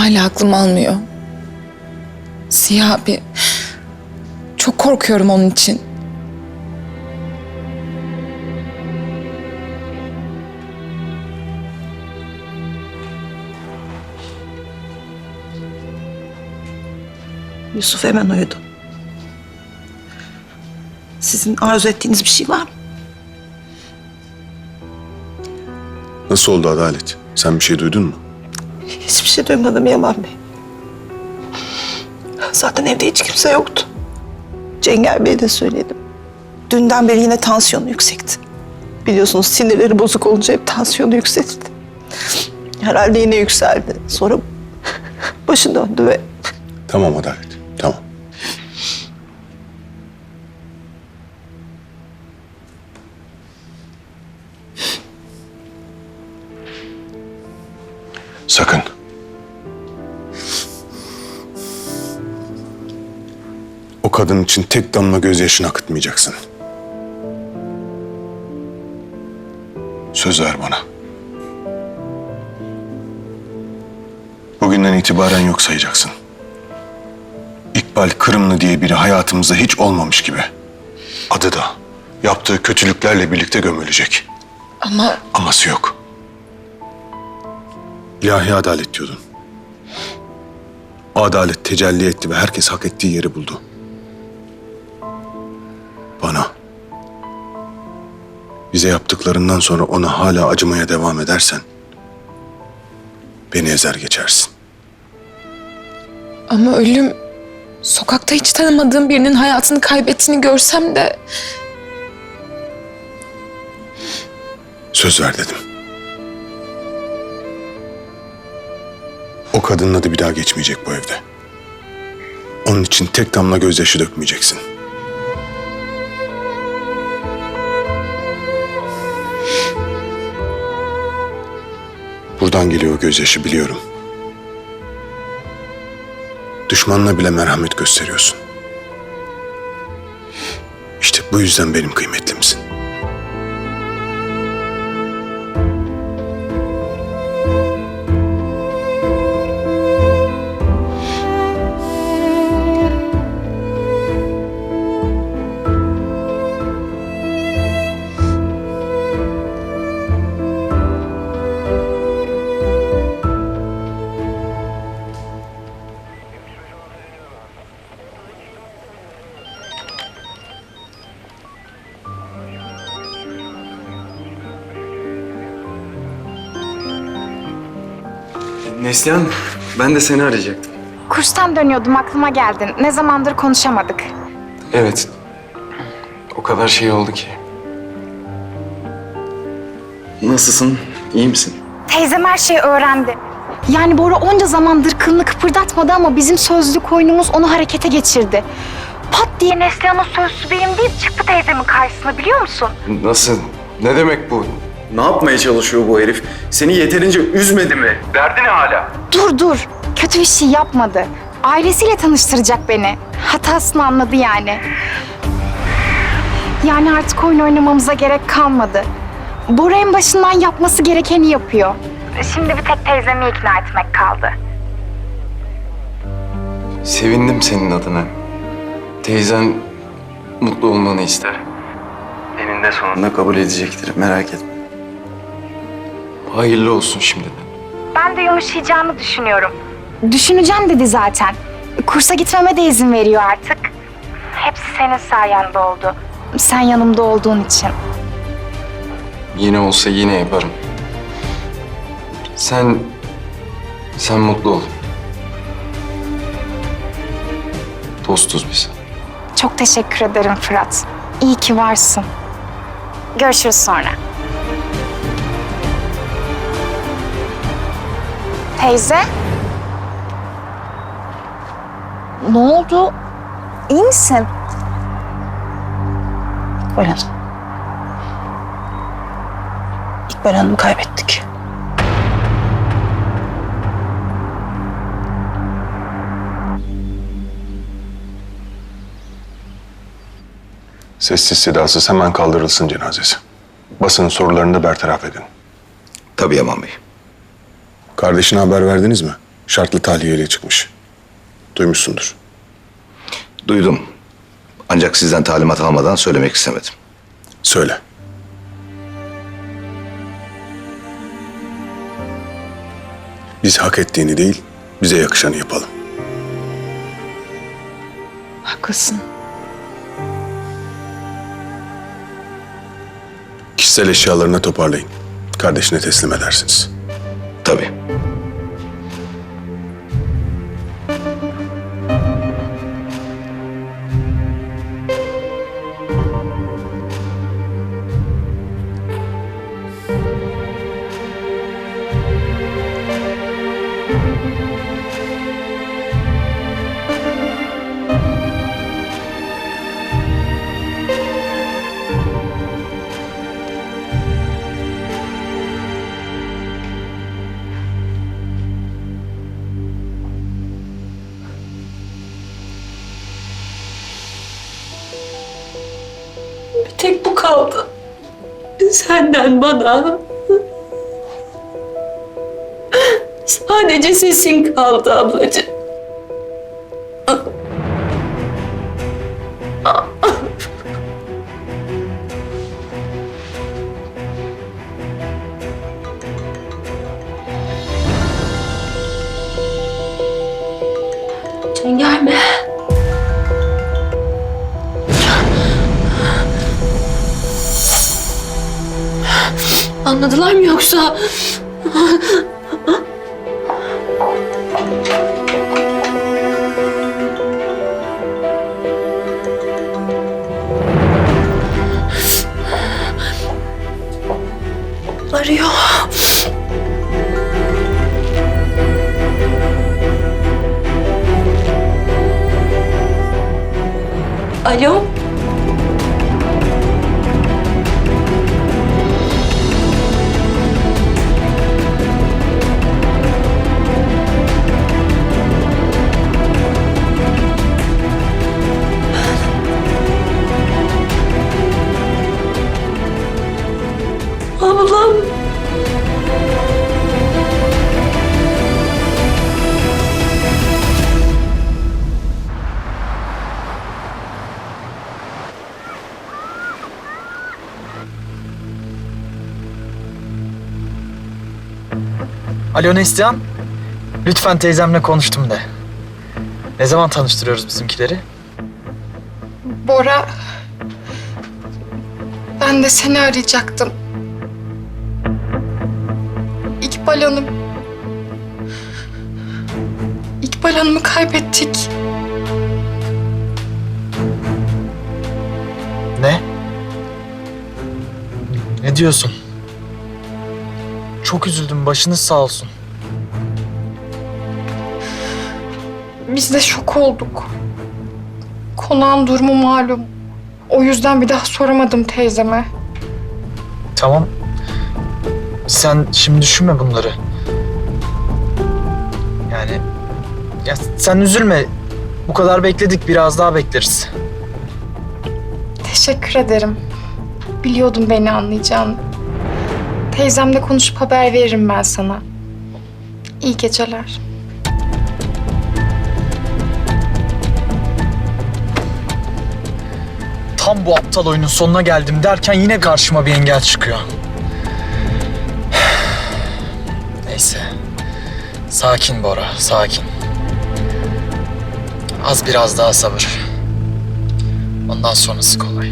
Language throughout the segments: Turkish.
Hala aklım almıyor. Siyah abi. Çok korkuyorum onun için. Yusuf hemen uyudu. Sizin arzu ettiğiniz bir şey var mı? Nasıl oldu Adalet? Sen bir şey duydun mu? Hiçbir şey duymadım Yaman Bey. Zaten evde hiç kimse yoktu. Cengiz Bey'e de söyledim. Dünden beri yine tansiyonu yüksekti. Biliyorsunuz sinirleri bozuk olunca hep tansiyonu yükseldi. Herhalde yine yükseldi. Sonra başı döndü ve Tamam Adalet, tamam. O kadın için tek damla gözyaşını akıtmayacaksın. Söz ver bana. Bugünden itibaren yok sayacaksın. İkbal Kırımlı diye biri hayatımızda hiç olmamış gibi. Adı da yaptığı kötülüklerle birlikte gömülecek. Ama Aması yok. İlahi adalet diyordun. Adalet tecelli etti ve herkes hak ettiği yeri buldu. Bize yaptıklarından sonra ona hala acımaya devam edersen... ...beni ezer geçersin. ama ölüm sokakta hiç tanımadığım birinin hayatını kaybettiğini görsem de Söz ver dedim. O kadının adı bir daha geçmeyecek bu evde. Onun için tek damla gözyaşı dökmeyeceksin. Buradan geliyor o gözyaşı biliyorum. Düşmanına bile merhamet gösteriyorsun. İşte bu yüzden benim kıymetlimsin. Neslihan, ben de seni arayacaktım. Kurstan dönüyordum aklıma geldin. Ne zamandır konuşamadık. Evet. O kadar şey oldu ki. Nasılsın? İyi misin? Teyzem her şeyi öğrendi. Yani Bora onca zamandır kılını kıpırdatmadı ama bizim sözlü koynumuz onu harekete geçirdi. Pat diye Neslihan'ın sözlü benim deyip çıktı teyzemin karşısına biliyor musun? Nasıl? Ne demek bu? Ne yapmaya çalışıyor bu herif? Seni yeterince üzmedi mi? Derdi ne hala? Dur dur. Kötü bir şey yapmadı. Ailesiyle tanıştıracak beni. Hatasını anladı yani. Yani artık oyun oynamamıza gerek kalmadı. Bora en başından yapması gerekeni yapıyor. Şimdi bir tek teyzemi ikna etmek kaldı. Sevindim senin adına. Teyzen mutlu olmanı ister. Eninde sonunda kabul edecektir, merak etme. Hayırlı olsun şimdiden. Ben de yumuşayacağını düşünüyorum. Düşüneceğim dedi zaten. Kursa gitmeme de izin veriyor artık. Hepsi senin sayende oldu. Sen yanımda olduğun için. Yine olsa yine yaparım. Sen... Sen mutlu ol. Dostuz biz. Çok teşekkür ederim Fırat. İyi ki varsın. Görüşürüz sonra. Teyze? Ne oldu? İyi misin? İkbal Hanım. İkbal Hanım'ı kaybettik. Sessiz sedasız hemen kaldırılsın cenazesi. Basının sorularını da bertaraf edin. Tabii Yaman Bey. Kardeşine haber verdiniz mi? Şartlı tahliyeyle çıkmış. Duymuşsundur. Duydum. Ancak sizden talimat almadan söylemek istemedim. Söyle. Biz hak ettiğini değil, bize yakışanı yapalım. Haklısın. Kişisel eşyalarını toparlayın. Kardeşine teslim edersiniz. Tabii. Senden bana. Sadece sesin kaldı ablacığım. Anladılar mı yoksa? Arıyor. Alo? Alo Neslihan. Lütfen teyzemle konuştum de. Ne zaman tanıştırıyoruz bizimkileri? Bora... Ben de seni arayacaktım. İkbal Hanım... İkbal Hanım'ı kaybettik. Ne? Ne diyorsun? Çok üzüldüm. Başınız sağ olsun. Biz de şok olduk. Konağın durumu malum. O yüzden bir daha soramadım teyzeme. Tamam. Sen şimdi düşünme bunları. Yani ya sen üzülme. Bu kadar bekledik. Biraz daha bekleriz. Teşekkür ederim. Biliyordum beni anlayacağını. Teyzemle konuşup haber veririm ben sana. İyi geceler. Tam bu aptal oyunun sonuna geldim derken yine karşıma bir engel çıkıyor. Neyse. Sakin Bora, sakin. Az biraz daha sabır. Ondan sonrası kolay.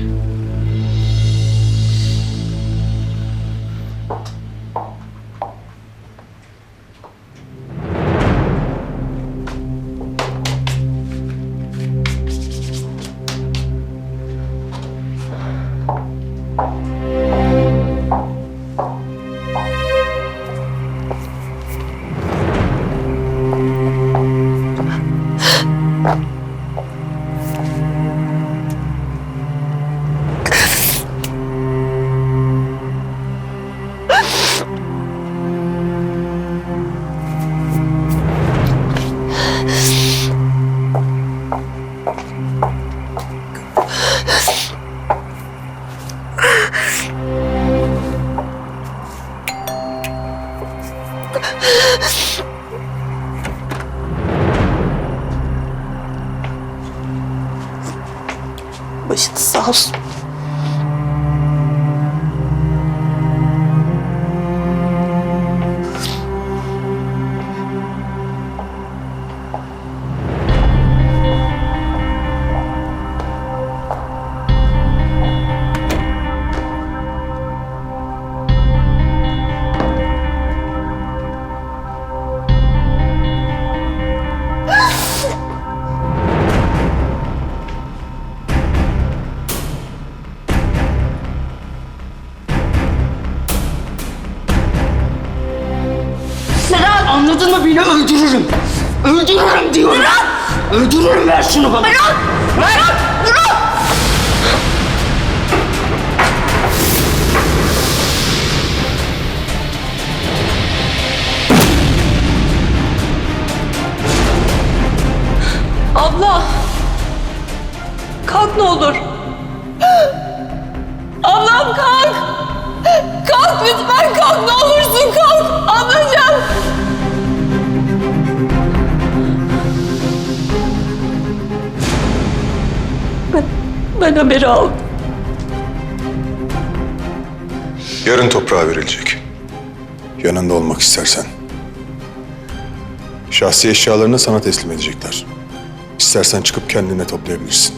Başınız Anladın mı beni öldürürüm. Öldürürüm diyorum. Öldürürüm ver şunu bana. Bırak! Bırak! Bırak! Abla! Kalk ne olur. Ben haberi aldım. Yarın toprağa verilecek. Yanında olmak istersen. Şahsi eşyalarını sana teslim edecekler. İstersen çıkıp kendine toplayabilirsin.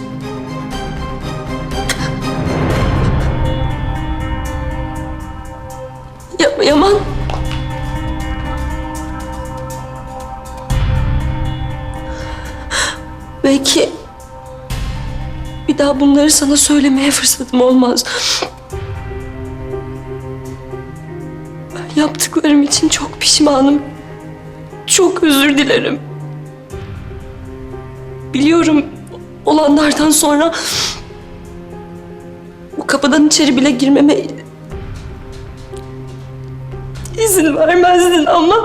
Yapma Yaman. Belki daha bunları sana söylemeye fırsatım olmaz. Ben yaptıklarım için çok pişmanım. Çok özür dilerim. Biliyorum olanlardan sonra bu kapıdan içeri bile girmeme izin vermezdin ama...